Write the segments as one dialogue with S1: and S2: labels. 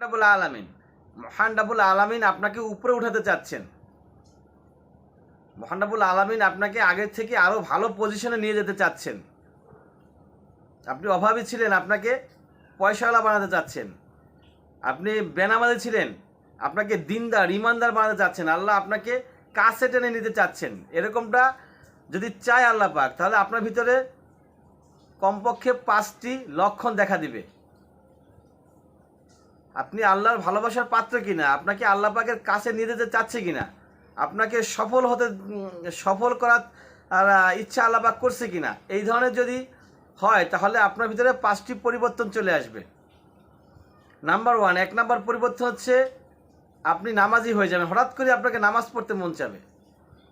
S1: Double আলামিন। মহান double আলামিন আপনাকে উপরে উঠাতে চাচ্ছেন। মহান ডাবুল আলামিন আপনাকে আগের থেকে আরও ভালো পজিশনে নিয়ে যেতে চাচ্ছেন। আপনি অভাবী ছিলেন, আপনাকে পয়সাওয়ালা বানাতে চাচ্ছেন। আপনি বেনামাজি ছিলেন, আপনাকে দিনদার, ইমানদার বানাতে চাচ্ছেন। আল্লাহ আপনাকে কাছে টেনে নিতে চাচ্ছেন। এরকমটা যদি চায় আল্লাহ পাক, তাহলে আপনার ভিতরে কমপক্ষে পাঁচটি লক্ষণ দেখা দিবে। আপনি আল্লাহর ভালোবাসার পাত্র কিনা? আপনাকে আল্লাহ পাকের কাছে নিয়ে যেতে চাচ্ছে কিনা? আপনাকে সফল হতে সফল করার ইচ্ছা আল্লাহ পাক করছে কিনা? এই ধরনের যদি হয়, তাহলে আপনার ভিতরে পাঁচটি পরিবর্তন চলে আসবে। নাম্বার ওয়ান এক নাম্বার পরিবর্তন হচ্ছে আপনি নামাজি হয়ে যাবেন। হঠাৎ করে আপনাকে নামাজ পড়তে মন চাবে।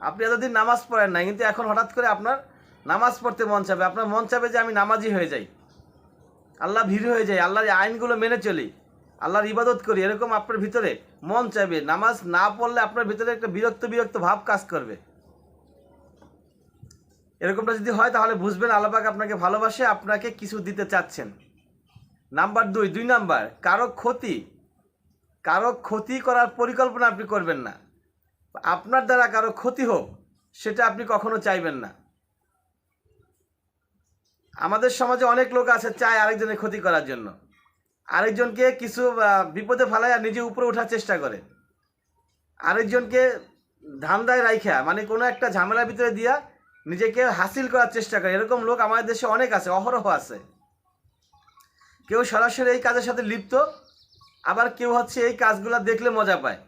S1: আপনি এতদিন নামাজ পড়েন না কিন্তু এখন হঠাৎ করে আপনার নামাজ পড়তে মন চাবে। আপনার মন চাবে যে আমি নামাজি হয়ে যাই। আল্লাহ ভিড় হয়ে যাই। আল্লাহর আইনগুলো মেনে চলি। আল্লাহর ইবাদত করি, এরকম আপনার ভিতরে মন চাইবে। নামাজ না পড়লে আপনার ভিতরে একটা বিরক্ত বিরক্ত ভাব কাজ করবে। এরকমটা যদি হয় তাহলে বুঝবেন আল্লাপাক আপনাকে ভালোবাসে, আপনাকে কিছু দিতে চাচ্ছেন। নাম্বার দুই দুই নাম্বার, কারও ক্ষতি কারও ক্ষতি করার পরিকল্পনা আপনি করবেন না। আপনার দ্বারা কারও ক্ষতি হোক, সেটা আপনি কখনো চাইবেন না। আমাদের সমাজে অনেক লোক আছে, চায় আরেকজনের ক্ষতি করার জন্য। আরেকজনকে কিছু বিপদে ফেলায় আর নিজে উপরে ওঠার চেষ্টা করে। আরেকজনকে ধান্দায় রাইখা মানে কোনো একটা ঝামেলার ভিতরে দিয়া নিজেকে হাসিল করার চেষ্টা করে। এরকম লোক আমাদের দেশে অনেক আছে, অহরহ আছে। কেউ সরাসরি এই কাজের সাথে লিপ্ত, আবার কেউ হচ্ছে এই কাজগুলো দেখলে মজা পায়।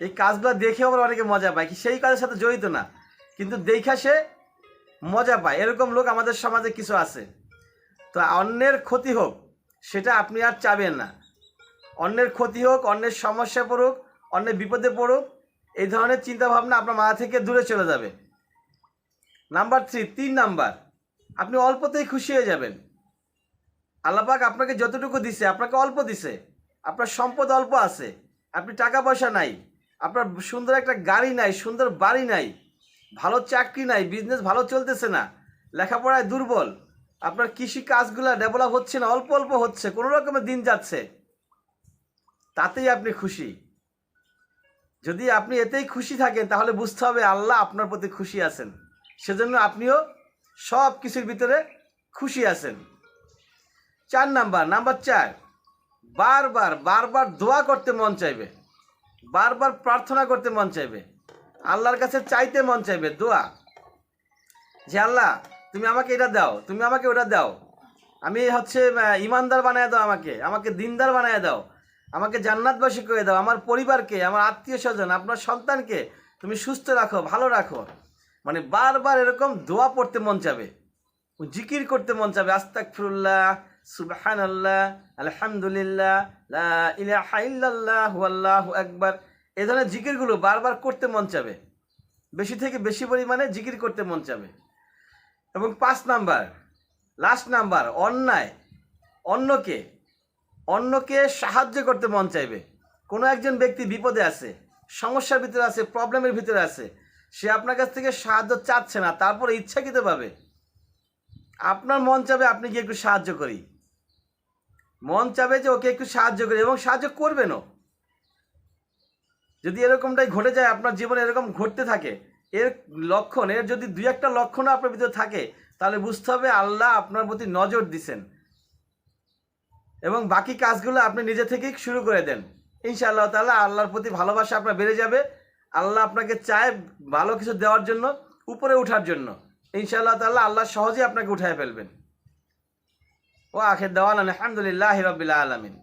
S1: এই কাজগুলো দেখে আবার অনেকে মজা পায় কি সেই কাজের সাথে জড়িত না। কিন্তু দেখা সে মজা পায়। এরকম লোক আমাদের সমাজে কিছু আছে। তো অন্যের ক্ষতি হোক সেটা আপনি আর চাবেন না। অন্যের ক্ষতি হোক, অন্যের সমস্যা পড়ুক, অন্যের বিপদে পড়ুক, এই ধরনের চিন্তাভাবনা আপনার মাথা থেকে দূরে চলে যাবে। নাম্বার থ্রি তিন নাম্বার, আপনি অল্পতেই খুশি হয়ে যাবেন। আল্লাপাক আপনাকে যতটুকু দিছে, আপনাকে অল্প দিছে। আপনার সম্পদ অল্প আছে, আপনি টাকা পয়সা নাই, আপনার সুন্দর একটা গাড়ি নাই, সুন্দর বাড়ি নাই, ভালো চাকরি নাই বিজনেস ভালো চলতেছে না, লেখাপড়ায় দুর্বল আপনার কৃষি কাজগুলো ডেভেলপ হচ্ছে না, অল্প অল্প হচ্ছে, কোনো রকমের দিন যাচ্ছে। তাতেই আপনি খুশি। যদি আপনি এতেই খুশি থাকেন, তাহলে বুঝতে হবে আল্লাহ আপনার প্রতি খুশি আছেন। সেজন্য আপনিও সব কিছুর ভিতরে খুশি আছেন। চার নাম্বার নাম্বার চার, বারবার বারবার দোয়া করতে মন চাইবে। বারবার প্রার্থনা করতে মন চাইবে। আল্লাহর কাছে চাইতে মন চাইবে দোয়া। যে আল্লাহ তুমি আমাকে এটা দাও, তুমি আমাকে ওটা দাও। আমি হচ্ছে ইমানদার বানায় দাও আমাকে আমাকে দিনদার বানায় দাও। আমাকে জান্নাতবাসী করে দাও, আমার পরিবারকে, আমার আত্মীয় স্বজন, আপনার সন্তানকে তুমি সুস্থ রাখো, ভালো রাখো। মানে বারবার এরকম দোয়া পড়তে মন চাবে জিকির করতে মন চাবে আস্তাক ফিরুল্লাহ সুবহান আল্লাহ আলহামদুলিল্লাহ আল্লাহু আকবার। এই ধরনের জিকিরগুলো বারবার করতে মন চাবে, বেশি থেকে বেশি পরিমাণে জিকির করতে মন চাবে। এবং পাঁচ নাম্বার লাস্ট নাম্বার, অন্যায়। অন্যকে অন্যকে সাহায্য করতে মন চাইবে। কোনো একজন ব্যক্তি বিপদে আছে, সমস্যার ভিতরে আছে প্রবলেমের ভিতরে আছে, সে আপনার কাছ থেকে সাহায্য চাচ্ছে না, তারপরে ইচ্ছাকৃতভাবে আপনার মন চাবে আপনি গিয়ে একটু সাহায্য করি। মন চাবে যে ওকে একটু সাহায্য করি এবং সাহায্য করবেনও। যদি এরকমটাই ঘটে যায়, আপনার জীবনে এরকম ঘটতে থাকে এর লক্ষণ, এর যদি দুই একটা লক্ষণ আপনার ভিতরে থাকে, তাহলে বুঝতে হবে আল্লাহ আপনার প্রতি নজর দিছেন। এবং বাকি কাজগুলো আপনি নিজে থেকেই শুরু করে দেন। ইনশাআল্লাহ তাআলা আল্লাহর প্রতি ভালোবাসা আপনার বেড়ে যাবে। আল্লাহ আপনাকে চায় ভালো কিছু দেওয়ার জন্য, উপরে ওঠার জন্য। ইনশাআল্লাহ তাআলা আল্লাহ সহজেই আপনাকে উঠায় ফেলবেন। ও আখের দেওয়ান আলহামদুলিল্লাহ রবিল্লা আলমিন।